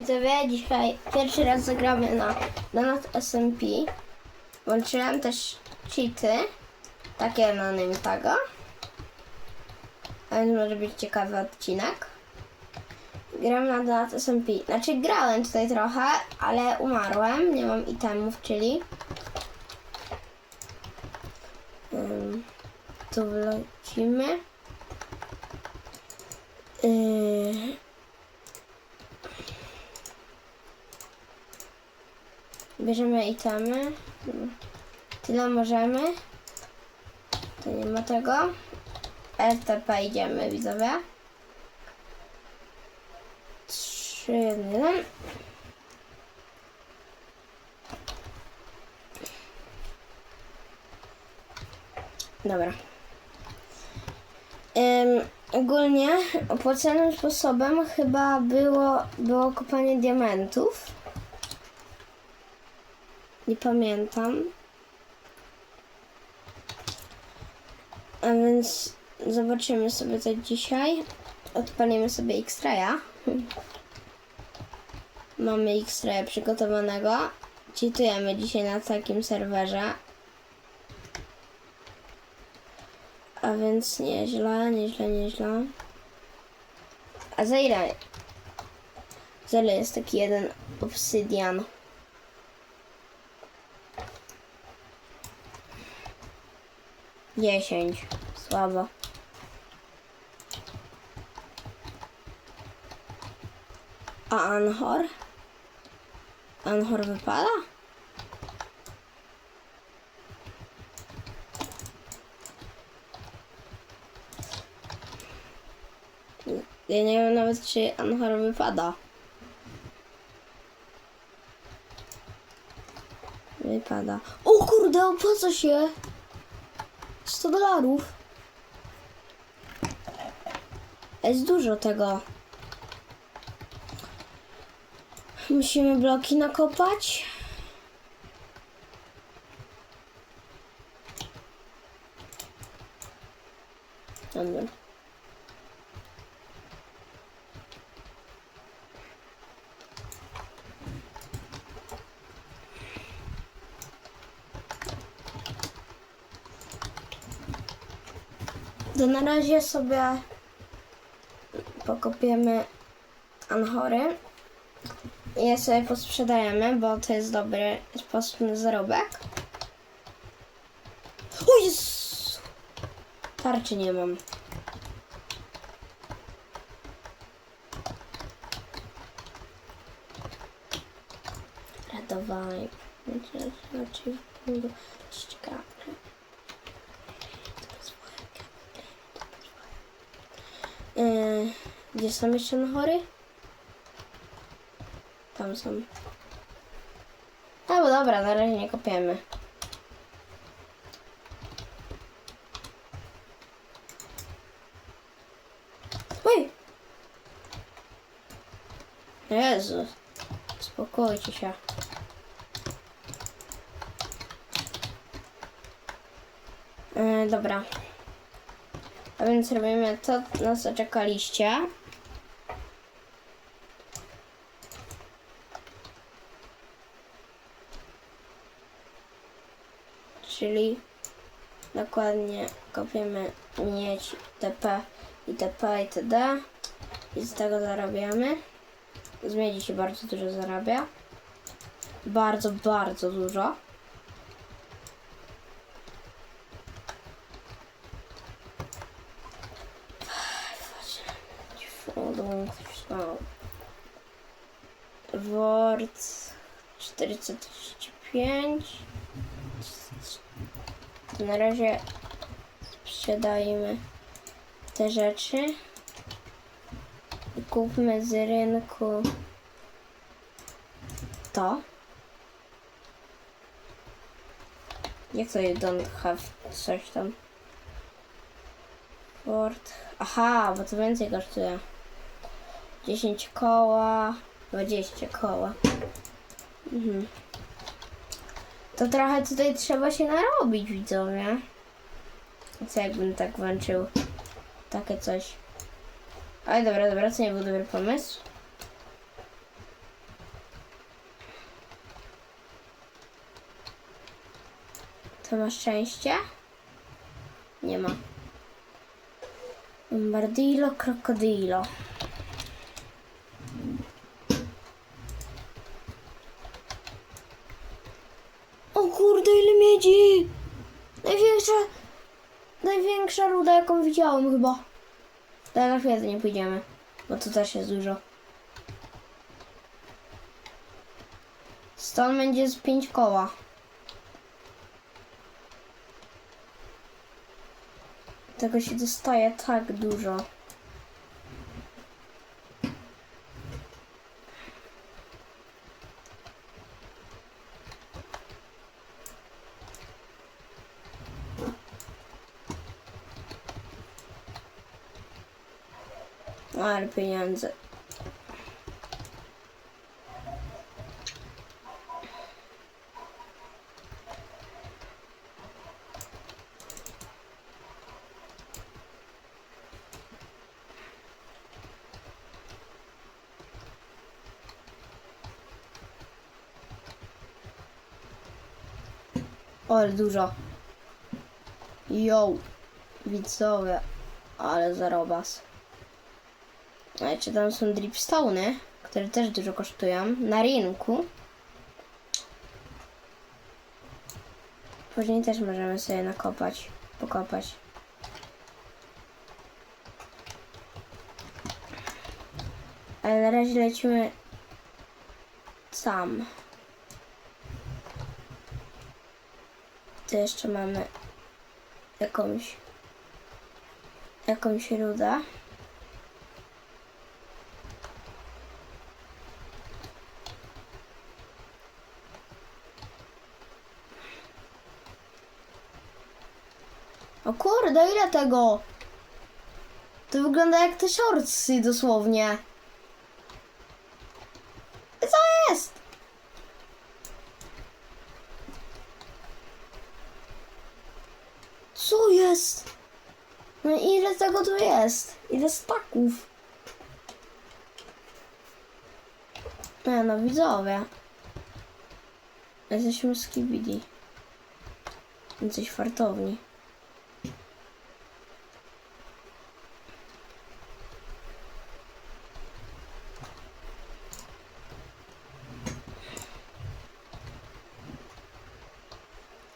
Widzowie, dzisiaj pierwszy raz zagramy na Donut SMP. Włączyłem też cheaty, takie na Nimtago. A więc może być ciekawy odcinek. Gram na Donut SMP. Znaczy grałem tutaj trochę, ale umarłem, nie mam itemów, czyli... Ym, tu wlecimy. Yy, Bierzemy itemy. Tyle możemy. To nie ma tego. RTP idziemy, widzowie. 3, 1. Dobra. Ym, ogólnie opłacanym sposobem chyba było, było kopanie diamentów. Nie pamiętam. A więc zobaczymy sobie to dzisiaj. Odpalimy sobie X-Raya. Mamy X-Raya przygotowanego. Cheatujemy dzisiaj na takim serwerze. A więc nieźle, nieźle, nieźle. A za ile? Za ile jest taki jeden obsydian? Dziesięć. Słabo. A Anhor? Anhor wypada? Ja nie wiem nawet, czy Anhor wypada. Wypada. O kurde, opłaca się! 100 dolarów. Jest dużo tego. Musimy bloki nakopać. Dobra. To na razie sobie pokopiemy anchory i je sobie posprzedajemy, bo to jest dobry sposób na zarobek. O Jezu! Tarczy nie mam. Radowaj. Yy, gdzie są jeszcze chory? Tam są. No bo dobra, na razie nie kopiemy. Oj! Jezus. Spokójcie się. Yy, dobra. A więc robimy to, na co czekaliście. Czyli dokładnie kopiemy miedź, TP, itp. itd. I z tego zarabiamy. Z miedzi się bardzo dużo zarabia. Bardzo, bardzo dużo. Word 435. To na razie sprzedajmy te rzeczy. Kupmy z rynku to. Jak to you don't have coś tam? Word. Aha, bo to więcej kosztuje. 10 koła, 20 koła. Mhm. To trochę tutaj trzeba się narobić, widzowie. Co jakbym tak włączył takie coś. Ale dobra, dobra, to nie był dobry pomysł. To ma szczęście? Nie ma. Bombardillo, krokodilo. Największa, największa ruda, jaką widziałem chyba. Ale na nie pójdziemy, bo to też jest dużo. Stąd będzie z pięć koła. Tego się dostaje tak dużo. Ale pieniądze. Ale dużo. Yo, widzowie, ale zarobas. Jeszcze tam są dripstone'y, które też dużo kosztują na rynku. Później też możemy sobie nakopać, pokopać. Ale na razie lecimy sam. Tu jeszcze mamy jakąś jakąś rudę. O kurde, ile tego? To wygląda jak te shortsy dosłownie. Co jest? Co jest? No ile tego tu jest? Ile staków? Nie no, widzowie. Jesteśmy z Kibidi. Jesteś fartowni.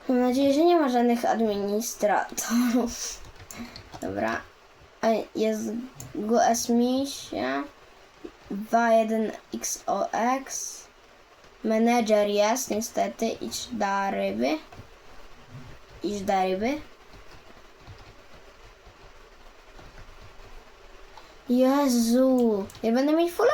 Mam nadzieję, żadnych administratorów. Dobra. Jest GUS Misia 21XOX. Menedżer jest niestety. Idź do ryby. Idź do ryby. Jezu. Ja będę mieć full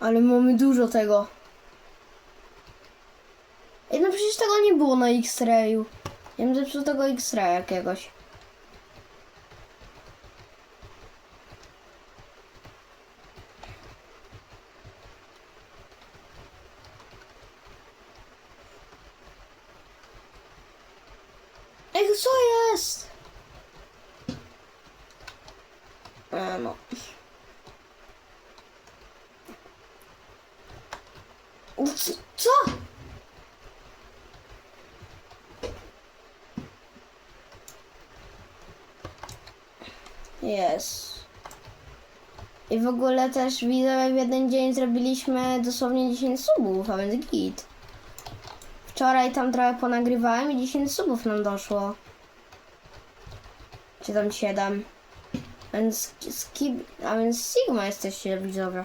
Ale mamy dużo tego. Ej, no przecież tego nie było na X-rayu. Ja bym zepsuł tego X-raya jakiegoś. Ej, co jest? A, no. C- Co? Jest. I w ogóle też widzę, w jeden dzień zrobiliśmy dosłownie 10 subów, a więc git. Wczoraj tam trochę ponagrywałem i 10 subów nam doszło. Czy tam 7. Więc, skip, a więc Sigma jesteście widzowie.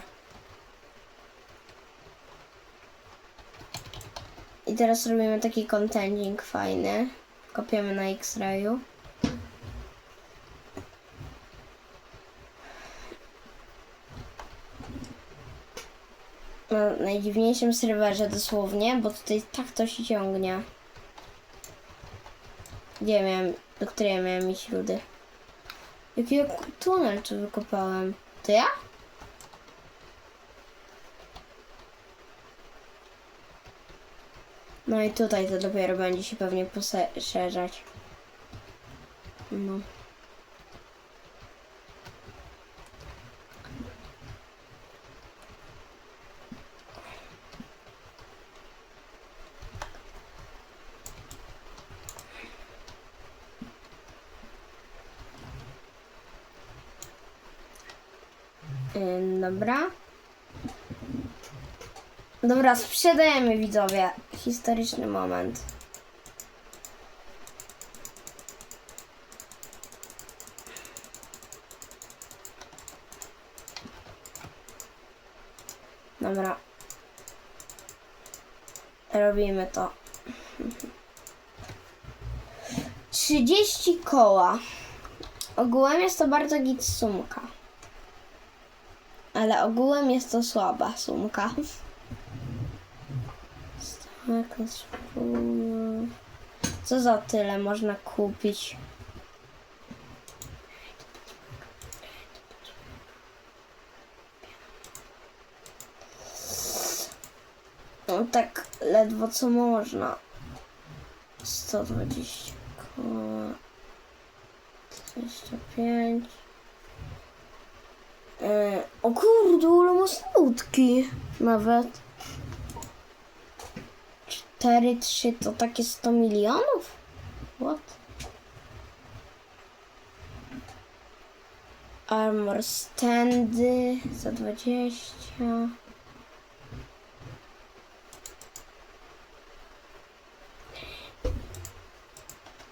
I teraz robimy taki contenting fajny. Kopiemy na X-rayu. Na najdziwniejszym serwerze dosłownie, bo tutaj tak to się ciągnie. Gdzie miałem, do której ja miałem iść rudy? Jaki tunel tu wykopałem? To ja? No i tutaj to dopiero będzie się pewnie poszerzać. No. Ym, Dobra. Dobra, sprzedajemy widzowie. Historyczny moment. Dobra. Robimy to. 30 koła. Ogółem jest to bardzo git sumka. Ale ogółem jest to słaba sumka. Tak. Co za tyle można kupić? No tak ledwo co można. 120 koła. 25. E, o kurde, ale nawet. 4, 3 to takie 100 milionów? What? Armor standy za 20.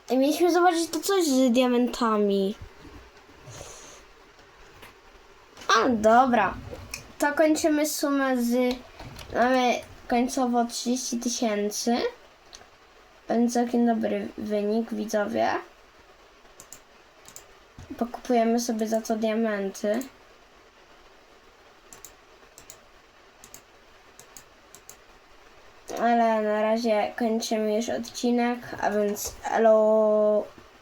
I mieliśmy zobaczyć to coś z diamentami. A, dobra. To kończymy sumę z... Mamy końcowo 30 tysięcy. Więc całkiem dobry wynik, widzowie. Pokupujemy sobie za to diamenty. Ale na razie kończymy już odcinek, a więc elo.